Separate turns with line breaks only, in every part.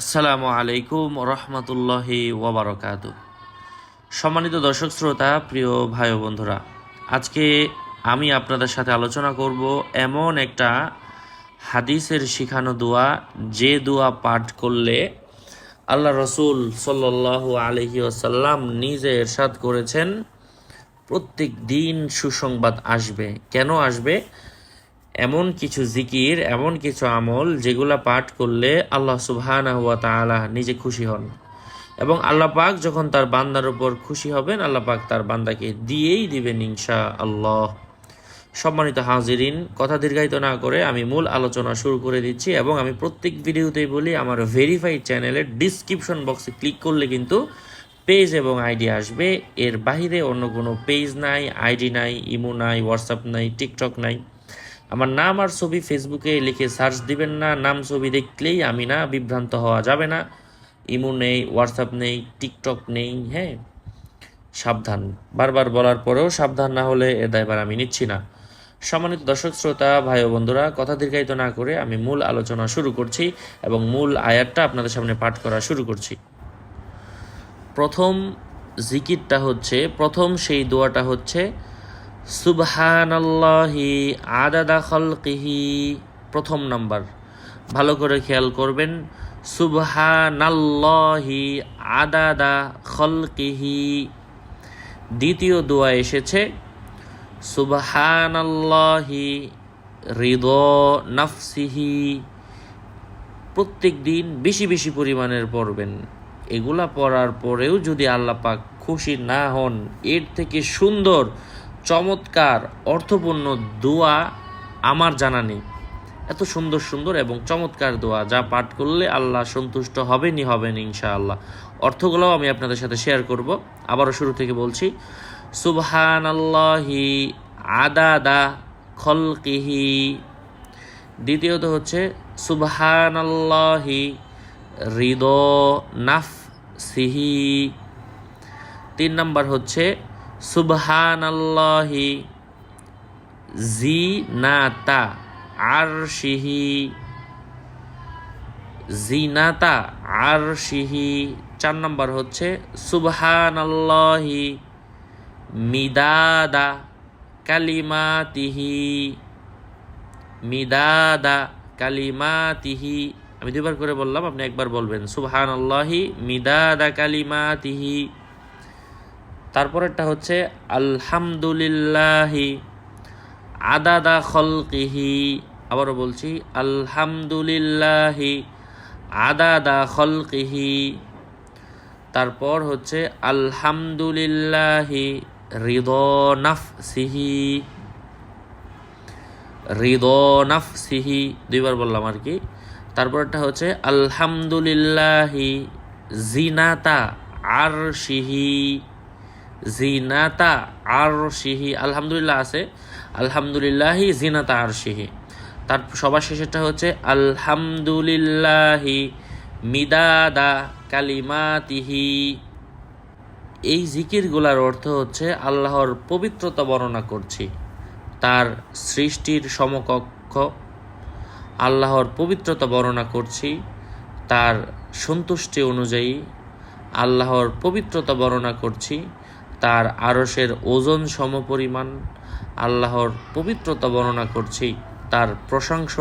আসসালামু আলাইকুম রহমতুল্লাহি ওবরাকাত সম্মানিত দর্শক শ্রোতা, প্রিয় ভাই বন্ধুরা, আজকে আমি আপনাদের সাথে আলোচনা করব এমন একটা হাদিসের শিখানো দোয়া, যে দোয়া পাঠ করলে আল্লাহ রসুল সাল্লাল্লাহু আলহি আসাল্লাম নিজে এরশাদ করেছেন, প্রত্যেক দিন সুসংবাদ আসবে। কেন আসবে? এমন কিছু জিকির, এমন কিছু আমল যেগুলা পাঠ করলে আল্লাহ তাআলা নিজে খুশি হন। এবং আল্লাহ পাক যখন তার বান্দার উপর খুশি হবেন, আল্লাহ পাক তার বান্দাকে দিয়েই দিবেন ইনশা আল্লাহ সম্মানিত হাজিরিন, কথা দীর্ঘায়িত না করে আমি মূল আলোচনা শুরু করে দিচ্ছি এবং আমি প্রত্যেক ভিডিওতেই বলি, আমার ভেরিফাইড চ্যানেলের ডিসক্রিপশন বক্সে ক্লিক করলে কিন্তু পেজ এবং আইডি আসবে। এর বাইরে অন্য কোনো পেজ নাই আইডি নাই ইমো নাই হোয়াটসঅ্যাপ নাই টিকটক নাই। আমার নাম আর ছবি ফেসবুকে লিখে সার্চ দিবেন না, নাম ছবি দেখলেই আমি না বিভ্রান্ত হওয়া যাবে না। ইমো নেই হোয়াটসঅ্যাপ নেই টিকটক নেই হ্যাঁ সাবধান। বারবার বলার পরেও সাবধান না হলে এ দায়বার আমি নিচ্ছি না। সম্মানিত দর্শক, শ্রোতা, ভাই ও বন্ধুরা, কথা দীর্ঘায়িত না করে আমি মূল আলোচনা শুরু করছি এবং মূল আয়াতটা আপনাদের সামনে পাঠ করা শুরু করছি। প্রথম জিকিরটা হচ্ছে, প্রথম সেই দোয়াটা হচ্ছে সুবহানাল্লাহি আদাদা খলকিহি। প্রথম নাম্বার। ভালো করে খেয়াল করবেন। সুবহানাল্লাহি আদাদা খলকিহি। দ্বিতীয় দোয়া এসেছে, সুবহানাল্লাহি হৃদ নাফসিহি। প্রত্যেক দিন বেশি বেশি পরিমাণের পড়বেন। এগুলা পড়ার পরেও যদি আল্লাহ পাক খুশি না হন, এর থেকে সুন্দর চমৎকার, অর্থপূর্ণ দোয়া আমার জানা নেই। এত সুন্দর সুন্দর এবং চমৎকার দোয়া যা পাঠ করলে আল্লাহ সন্তুষ্ট হবেনই হবেন ইনশাআল্লাহ। অর্থগুলোও আমি আপনাদের সাথে শেয়ার করব। আবারও শুরু থেকে বলছি সুবহান আল্লাহি আদাদা খলকিহি। দ্বিতীয়ত হচ্ছে সুবহান আল্লাহি হৃদ নাফ সিহি তিন নম্বর হচ্ছে সুবহান আল্লাহি জিনাতা আরশিহি জিনাতা আরশিহি। চার নম্বর হচ্ছে সুবহান আল্লাহি মিদাদা কালিমাতিহি। মিদাদা কালিমাতিহি। আমি দুবার করে বললাম, আপনি একবার বলবেন সুবহান আল্লাহি মিদাদা কালিমাতিহি। তারপরেরটা হচ্ছে, আলহামদুলিল্লাহি আদাদা খলকিহি। আবারও বলছি, আলহামদুলিল্লাহি আদাদা খলকিহি। তারপর হচ্ছে, আলহামদুলিল্লাহি হৃদ নাফসিহি। হৃদ নাফসিহি। দুইবার বললাম আর কি। তারপরটা হচ্ছে, আলহামদুলিল্লাহি জিনাতা আরশিহি। জিনাতা আরশিহি, আলহামদুলিল্লাহ আছে। আলহামদুলিল্লাহি জিনাতা আরশিহি। তার সবার শেষেরটা হচ্ছে আলহামদুলিল্লাহি মিদাদা কালিমাতিহি। এই জিকিরগুলার অর্থ হচ্ছে আল্লাহর পবিত্রতা বর্ণনা করছি। তার সৃষ্টির সমকক্ষ। আল্লাহর পবিত্রতা বর্ণনা করছি। তার সন্তুষ্টি অনুযায়ী আল্লাহর পবিত্রতা বর্ণনা করছি। তার আরসের ওজন সমপরিমাণ আল্লাহর পবিত্রতা বর্ণনা করছি। তার প্রশংস,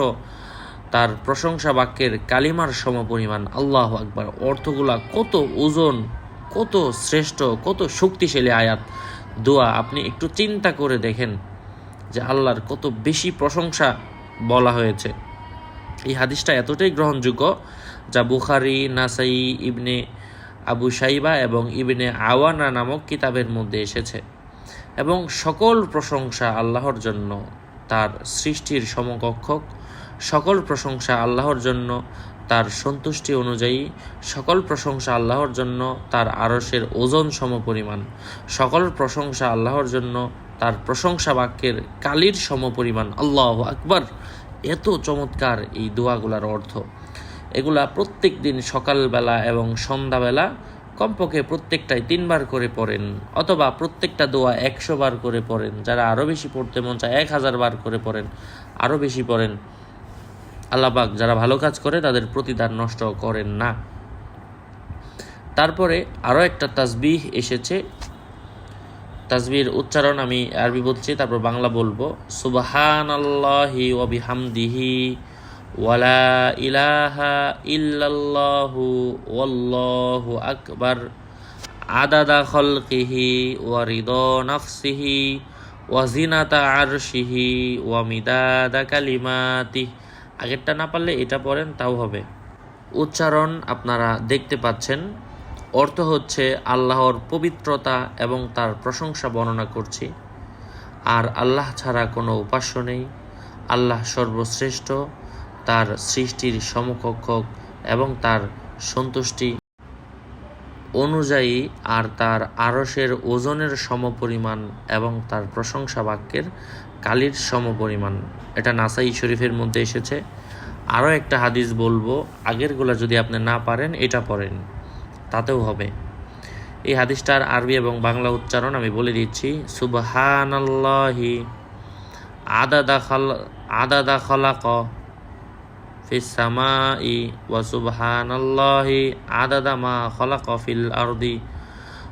তার প্রশংসা বাক্যের কালিমার সমপরিমাণ। আল্লাহ আকবার। অর্থগুলা কত ওজন, কত শ্রেষ্ঠ, কত শক্তিশালী আয়াত। দোয়া আপনি একটু চিন্তা করে দেখেন যে আল্লাহর কত বেশি প্রশংসা বলা হয়েছে। এই হাদিসটা এতটাই গ্রহণযোগ্য যা বুখারি, নাসাই, ইবনে আবু সাইবা এবং ইবনে আওয়ানা নামক কিতাবের মধ্যে এসেছে। এবং সকল প্রশংসা আল্লাহর জন্য তার সৃষ্টির সমকক্ষক, সকল প্রশংসা আল্লাহর জন্য তার সন্তুষ্টি অনুযায়ী, সকল প্রশংসা আল্লাহর জন্য তার আরসের ওজন সমপরিমাণ সকল প্রশংসা আল্লাহর জন্য তার প্রশংসা বাক্যের কালির সমপরিমাণ আল্লাহ আকবার! এত চমৎকার এই দোয়াগুলার অর্থ। এগুলা প্রত্যেক দিন সকালবেলা এবং সন্ধ্যাবেলা কমপক্ষে প্রত্যেকটাই তিনবার করে পড়েন, অথবা প্রত্যেকটা দোয়া একশো বার করে পড়েন। যারা আরও বেশি পড়তে মন চায় এক হাজার বার করে পড়েন আরও বেশি পড়েন। আল্লাপাক যারা ভালো কাজ করে তাদের প্রতিদান নষ্ট করেন না। তারপরে আরও একটা তাসবিহ এসেছে। তাজবির উচ্চারণ আমি আরবি বলছি, তারপর বাংলা বলব। সুবাহান আল্লাহি ওয়াবিহামদিহি ওয়ালা ইলাহা ইল্লাল্লাহু ওয়াল্লাহু আকবার আদাদা খলকিহি ওয়া রিদা নাফসিহি ওয়া জিনাতা আরশিহি ওয়া মিদাদা কালিমাতিহি। আগেরটা না পারলে এটা পড়েন, তাও হবে। উচ্চারণ আপনারা দেখতে পাচ্ছেন। অর্থ হচ্ছে আল্লাহর পবিত্রতা এবং তার প্রশংসা বর্ণনা করছি। আর আল্লাহ ছাড়া কোনো উপাস্য নেই। আল্লাহ সর্বশ্রেষ্ঠ। তার সৃষ্টির সমকক্ষ এবং তার সন্তুষ্টি অনুযায়ী আর তার আরসের ওজনের সমপরিমাণ এবং তার প্রশংসা বাক্যের কালির সমপরিমাণ। এটা নাসাই শরীফের মধ্যে এসেছে। আরও একটা হাদিস বলব, আগেরগুলো যদি আপনি না পারেন, এটা পড়েন। তাতেও হবে। এই হাদিসটার আরবি এবং বাংলা উচ্চারণ আমি বলে দিচ্ছি, সুবহানাল্লাহি আদাদা খাল আদাদা খালাক ফিস সামাই ওয়া সুবহানাল্লাহি আদাদা মা খালাক ফিল আরদি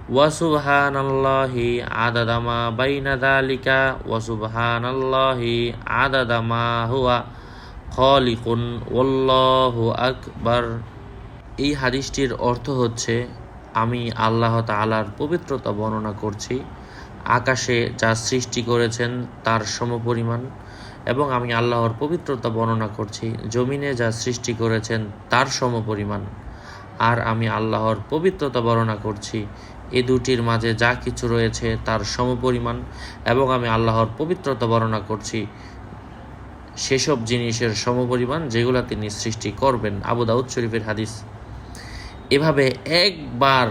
ওয়া সুবহানাল্লাহি আদাদা মা বাইনা যালিকা ওয়া সুবহানাল্লাহি মা হুয়া খালিকুন ওয়াল্লাহু আকবার। এই হাদিসটির অর্থ হচ্ছে, আমি আল্লাহ তাআলার পবিত্রতা বর্ণনা করছি। আকাশে যা সৃষ্টি করেছেন তার সমপরিমাণ। এবং আমি আল্লাহর পবিত্রতা বর্ণনা করছি, জমিনে যা সৃষ্টি করেছেন তার সমপরিমাণ। আর আমি আল্লাহর পবিত্রতা বর্ণনা করছি, এ দুটির মাঝে যা কিছু রয়েছে তার সমপরিমাণ এবং আমি আল্লাহর পবিত্রতা বর্ণনা করছি, সেসব জিনিসের সমপরিমাণ যেগুলো তিনি সৃষ্টি করবেন। আবু দাউদ শরীফের হাদিস। এভাবে একবার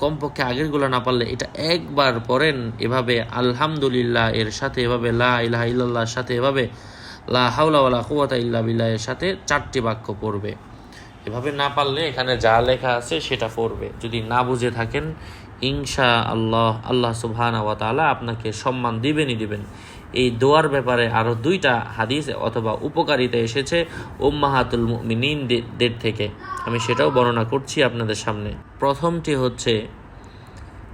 কমপক্ষে আগেরগুলো না পারলে এটা একবার পড়েন এভাবে আলহামদুলিল্লাহ এর সাথে, এভাবে লা ইলাহা ইল্লাল্লাহর সাথে, এভাবে লা হাওলা ওয়ালা কুওয়াতা ইল্লা বিল্লাহ এর সাথে চারটি বাক্য পড়বে। এভাবে না পারলে এখানে যা লেখা আছে সেটা পড়বে। যদি না বুঝে থাকেন ইনশা আল্লাহ আল্লাহ সুবহানা ওয়া তাআলা আপনাকে সম্মান দিবেনই দিবেন। এই দোয়ার ব্যাপারে আরও দুইটা হাদিস অথবা উপকারিতা এসেছে উম্মাহাতুল মুমিনিনদের থেকে। আমি সেটাও বর্ণনা করছি আপনাদের সামনে। প্রথমটি হচ্ছে,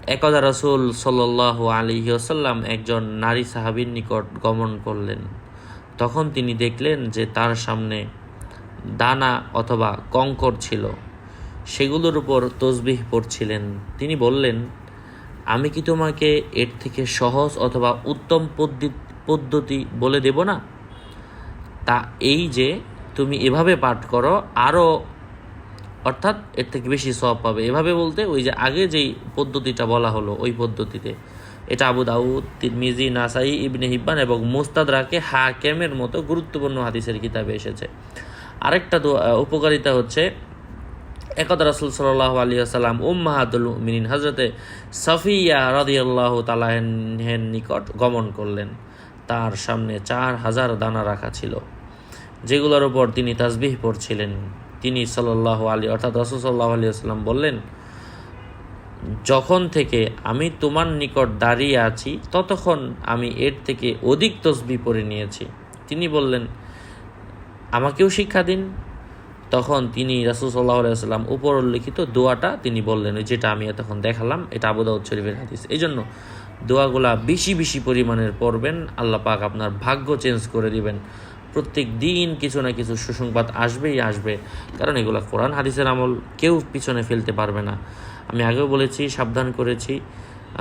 একদা রসুল সাল্লাহ আলী ওসাল্লাম একজন নারী সাহাবীর নিকট গমন করলেন। তখন তিনি দেখলেন যে তার সামনে দানা অথবা কঙ্কর ছিল। সেগুলোর উপর তসবিহ পড়ছিলেন। তিনি বললেন আমি কি তোমাকে এর থেকে সহজ অথবা উত্তম পদ্ধতি বলে দেব না? তা এই যে তুমি এভাবে পাঠ করো, আরও অর্থাৎ এর থেকে বেশি সব পাবে। এভাবে বলতে ওই যে আগে যেই পদ্ধতিটা বলা হলো, ওই পদ্ধতিতে। এটা আবু দাউদ, তিরমিজি, নাসাই, ইবনে হিব্বান এবং মুস্তাদরাকে হাকেমের মতো গুরুত্বপূর্ণ হাদিসের কিতাবে এসেছে। আরেকটা উপকারিতা হচ্ছে একদা রাসুল সাল্লাহ আলী আসাল্লাম উম্মাহাদুল মিনিন হজরতে সফিয়া রাদিয়াল্লাহ তালাহের নিকট গমন করলেন। তার সামনে চার হাজার দানা রাখা ছিল, যেগুলোর ওপর তিনি তাজবিহ পড়ছিলেন। তিনি সাল্লাহ আলী অর্থাৎ রসুল সাল্লাহ আলী আসলাম বললেন, যখন থেকে আমি তোমার নিকট দাঁড়িয়ে আছি, ততক্ষণ আমি এর থেকে অধিক তসবি পড়ে নিয়েছি। তিনি বললেন, আমাকেও শিক্ষা দিন। তখন তিনি রাসুল সাল্লাহ আলাইসাল্লাম উপর উল্লিখিত দোয়াটা তিনি বললেন যেটা আমি এতক্ষণ দেখালাম, এটা আবুদাউদ শরীফের হাদিস। এই জন্য দোয়াগুলা বেশি বেশি পরিমাণের পড়বেন, আল্লাহ পাক আপনার ভাগ্য চেঞ্জ করে দিবেন। প্রত্যেক দিন কিছু না কিছু সুসংবাদ আসবেই আসবে, কারণ এগুলো কোরআন হাদিসের আমল, কেউ পিছনে ফেলতে পারবে না। আমি আগেও বলেছি, সাবধান করেছি,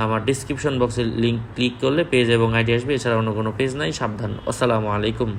আমার ডিসক্রিপশন বক্সে লিঙ্ক ক্লিক করলে পেজ এবং আইডি আসবে, এছাড়া অন্য কোনো পেজ নাই, সাবধান। আসসালামু আলাইকুম।